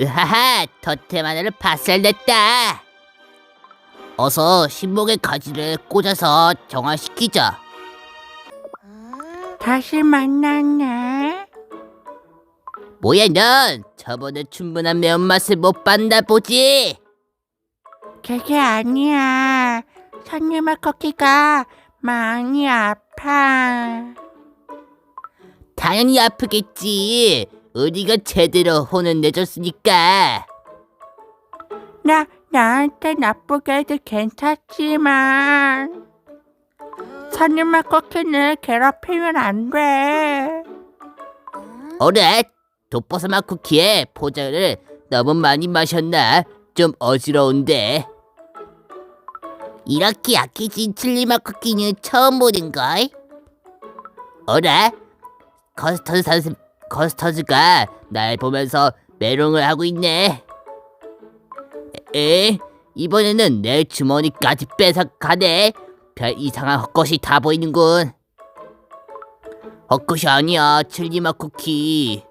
으하하, 덫템 하나를 박살냈다. 어서 신목의 가지를 꽂아서 정화시키자. 다시 만났네. 뭐야 넌 저번에 충분한 매운맛을 못 봤나 보지? 그게 아니야. 손님의 코끼가 많이 아파. 당연히 아프겠지. 우리가 제대로 혼을 내줬으니까. 나 나한테 나쁘게 해도 괜찮지만 손님의 코끼를 괴롭히면 안 돼. 어래 독버섯맛 쿠키에 포장을 너무 많이 마셨나? 좀 어지러운데. 이렇게 약해진 칠리맛 쿠키는 처음 보는걸? 어라? 커스터드 선생 커스터드가 날 보면서 메롱을 하고 있네. 에? 이번에는 내 주머니까지 뺏어가네. 별 이상한 헛것이 다 보이는군. 헛것이 아니야, 칠리맛 쿠키.